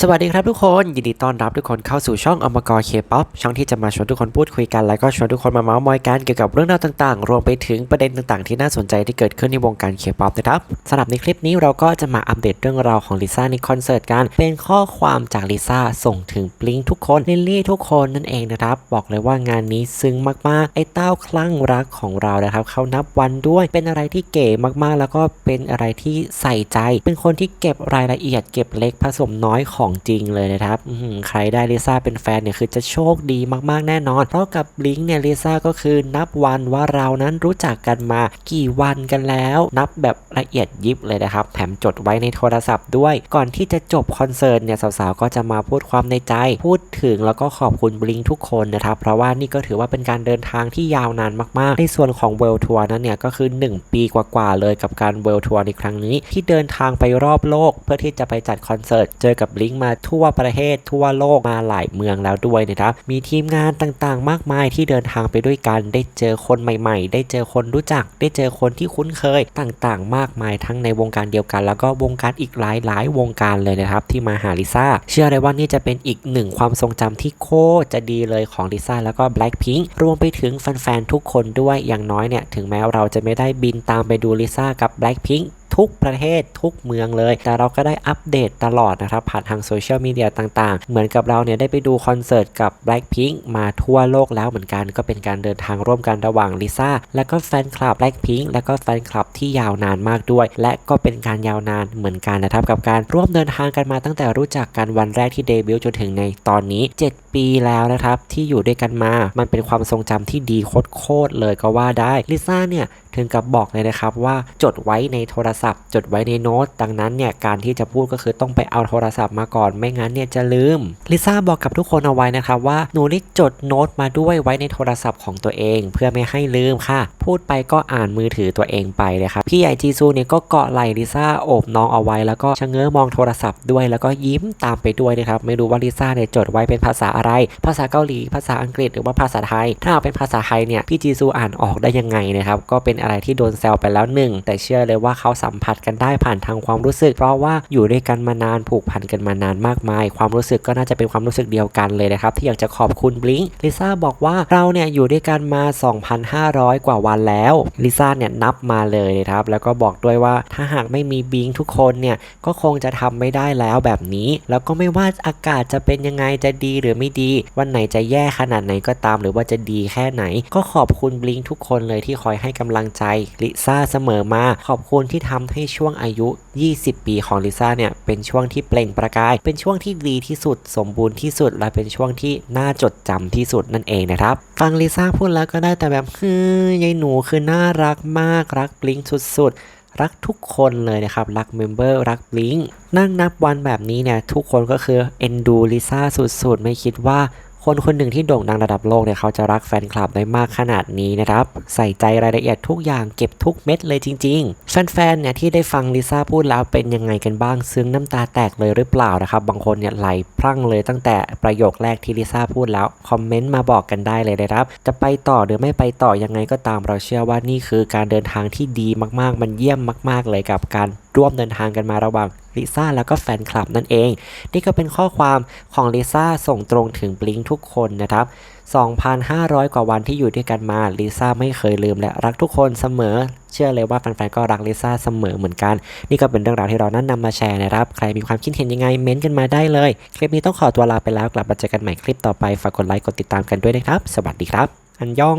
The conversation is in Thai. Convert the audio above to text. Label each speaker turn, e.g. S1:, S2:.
S1: สวัสดีครับทุกคนยินดีต้อนรับทุกคนเข้าสู่ช่องอมกรเคป๊อปช่องที่จะมาชวนทุกคนพูดคุยกัน แล้วก็ชวนทุกคนมาเมาส์มอยกันเกี่ยวกับเรื่องราวต่างๆ รวมไปถึงประเด็นต่างๆ ที่น่าสนใจที่เกิดขึ้นในวงการเคป๊อปนะครับสำหรับในคลิปนี้เราก็จะมาอัปเดตเรื่องราวของลิซ่าในคอนเสิร์ตกัน เป็นข้อความจากลิซ่าส่งถึงบลิงทุกคนลิลลี่ทุกคนนั่นเองนะครับบอกเลยว่างานนี้ซึ้งมากๆไอ้เต้าคลั่งรักของเรานะครับเขานับวันด้วยเป็นอะไรที่เก๋มากๆ แล้วก็เป็นอะไรที่ใส่ใจ เป็นคนที่เก็บรายละเอียดเก็บเล็กผสมน้อยของจริงเลยนะครับใครได้ลิซ่าเป็นแฟนเนี่ยคือจะโชคดีมากๆแน่นอน เพราะกับบลิงเนี่ยลิซ่าก็คือนับวันว่าเรานั้นรู้จักกันมากี่วันกันแล้ว นับแบบละเอียดยิบเลยนะครับ แถมจดไว้ในโทรศัพท์ด้วย ก่อนที่จะจบคอนเสิร์ตเนี่ยสาวๆก็จะมาพูดความในใจ พูดถึงแล้วก็ขอบคุณบลิงทุกคนนะครับเพราะว่านี่ก็ถือว่าเป็นการเดินทางที่ยาวนานมากๆ ในส่วนของเวลทัวร์นั้นเนี่ยก็คือ 1 ปีกว่าๆเลยกับการเวลทัวร์ในครั้งนี้ ที่เดินทางไปรอบโลก เพื่อที่จะไปจัดคอนเสิร์ตเจอกับบลิงมาทั่วประเทศทั่วโลกมาหลายเมืองแล้วด้วยนะครับ มีทีมงานต่างๆ มากมายที่เดินทางไปด้วยกัน ได้เจอคนใหม่ๆ ได้เจอคนรู้จัก ได้เจอคนที่คุ้นเคยต่างๆ มากมายทั้งในวงการเดียวกัน แล้วก็วงการอีกหลายๆ วงการเลยนะครับ ที่มาหาลิซ่า เชื่อเลยว่านี่จะเป็นอีกหนึ่งความทรงจำที่โคตรจะดีเลยของลิซ่าแล้วก็ Blackpink รวมไปถึงแฟนๆทุกคนด้วยอย่างน้อยเนี่ยถึงแม้เราจะไม่ได้บินตามไปดูลิซ่ากับ Blackpink ทุกประเทศทุกเมืองเลย แต่เราก็ได้อัปเดตตลอดนะครับ ผ่านทางโซเชียลมีเดียต่างๆ เหมือนกับเราเนี่ยได้ไปดูคอนเสิร์ตกับ Blackpink มาทั่วโลกแล้วเหมือนกัน ก็เป็นการเดินทางร่วมกันระหว่างลิซ่าและก็แฟนคลับ Blackpink และก็แฟนคลับที่ยาวนานมากด้วย และก็เป็นการยาวนานเหมือนกันนะครับกับการร่วมเดินทางกันมาตั้งแต่รู้จักกันวันแรกที่เดบิวต์จนถึงในตอนนี้ 7 ปีแล้วนะครับที่อยู่ด้วยกันมา มันเป็นความทรงจำที่ดีโคตรๆเลยก็ว่าได้ลิซ่าเนี่ย ถึงกับบอกเลยนะครับว่าจดไว้ในโทรศัพท์ จดไว้ในโน้ต ดังนั้นเนี่ยการที่จะพูดก็คือต้องไปเอาโทรศัพท์มาก่อน ไม่งั้นเนี่ยจะลืม ลิซ่าบอกกับทุกคนเอาไว้นะครับว่าหนูได้จดโน้ตมาด้วยไว้ในโทรศัพท์ของตัวเอง เพื่อไม่ให้ลืมค่ะ พูดไปก็อ่านมือถือตัวเองไปเลยครับ พี่ใหญ่จีซูเนี่ยก็เกาะไหล่ลิซ่าโอบน้องเอาไว้แล้วก็ชะเง้อมองโทรศัพท์ด้วย แล้วก็ยิ้มตามไปด้วยนะครับ ไม่รู้ว่าลิซ่าเนี่ยจดไว้เป็นภาษาอะไร ภาษาเกาหลี ภาษาอังกฤษ หรือว่าภาษาไทย ถ้าเอาเป็นภาษาไทยเนี่ยพี่จีซูอ่านออกได้ยังไงนะครับ ก็เป็นอะไรที่โดนแซวไปแล้วหนึ่งแต่เชื่อเลยว่าเขาสัมผัสกันได้ผ่านทางความรู้สึก เพราะว่าอยู่ด้วยกันมานานผูกพันกันมานานมากมาย ความรู้สึกก็น่าจะเป็นความรู้สึกเดียวกันเลยนะครับที่อยากจะขอบคุณบลิงลิซ่าบอกว่าเราเนี่ยอยู่ด้วยกันมา 2,500 กว่าวันแล้วลิซ่าเนี่ยนับมาเลยนะครับแล้วก็บอกด้วยว่าถ้าหากไม่มีบลิงทุกคนเนี่ยก็คงจะทำไม่ได้แล้วแบบนี้ แล้วก็ไม่ว่าอากาศจะเป็นยังไงจะดีหรือไม่ดี วันไหนจะแย่ขนาดไหนก็ตาม หรือว่าจะดีแค่ไหน ก็ขอบคุณบลิงทุกคนเลยที่คอยให้กำลังใจลิซ่าเสมอมา ขอบคุณที่ทำให้ช่วงอายุ 20 ปีของลิซ่าเนี่ย เป็นช่วงที่เปล่งประกาย เป็นช่วงที่ดีที่สุด สมบูรณ์ที่สุด และเป็นช่วงที่น่าจดจำที่สุดนั่นเองนะครับ ฟังลิซ่าพูดแล้วก็ได้แต่แบบเฮ้ยยายหนูคือน่ารักมาก รักบลิงสุดๆรักทุกคนเลยนะครับ รักเมมเบอร์ รักบลิงนั่งนับวันแบบนี้เนี่ย ทุกคนก็คือเอ็นดูลิซ่าสุดๆ ไม่คิดว่า คนคนหนึ่งที่โด่งดังระดับโลกเนี่ยเขาจะรักแฟนคลับได้มากขนาดนี้นะครับ ใส่ใจรายละเอียดทุกอย่างเก็บทุกเม็ดเลยจริงๆ แฟนๆ เนี่ยที่ได้ฟังลิซ่าพูดแล้วเป็นยังไงกันบ้าง ซึ้งน้ำตาแตกเลยหรือเปล่านะครับ บางคนเนี่ยไหลพรั่งเลยตั้งแต่ประโยคแรกที่ลิซ่าพูดแล้ว คอมเมนต์มาบอกกันได้เลยนะครับ จะไปต่อหรือไม่ไปต่อยังไงก็ตามเราเชื่อว่านี่คือการเดินทางที่ดีมากๆ มันเยี่ยมมาก ๆเลยกับการ ร่วมเดินทางกันมาระหว่างลิซ่าแล้วก็แฟนคลับนั่นเอง นี่ก็เป็นข้อความของลิซ่าส่งตรงถึงบลิงทุกคนนะครับ 2,500 กว่าวันที่อยู่ด้วยกันมาลิซ่าไม่เคยลืมและรักทุกคนเสมอ เชื่อเลยว่าแฟนๆก็รักลิซ่าเสมอเหมือนกัน นี่ก็เป็นเรื่องราวที่เรานั้นนำมาแชร์นะครับ ใครมีความคิดเห็นยังไงเม้นต์กันมาได้เลย คลิปนี้ต้องขอตัวลาไปแล้วกลับมาเจอกันใหม่คลิปต่อไปฝากกดไลค์กดติดตามกันด้วยนะครับ สวัสดีครับ อันยอง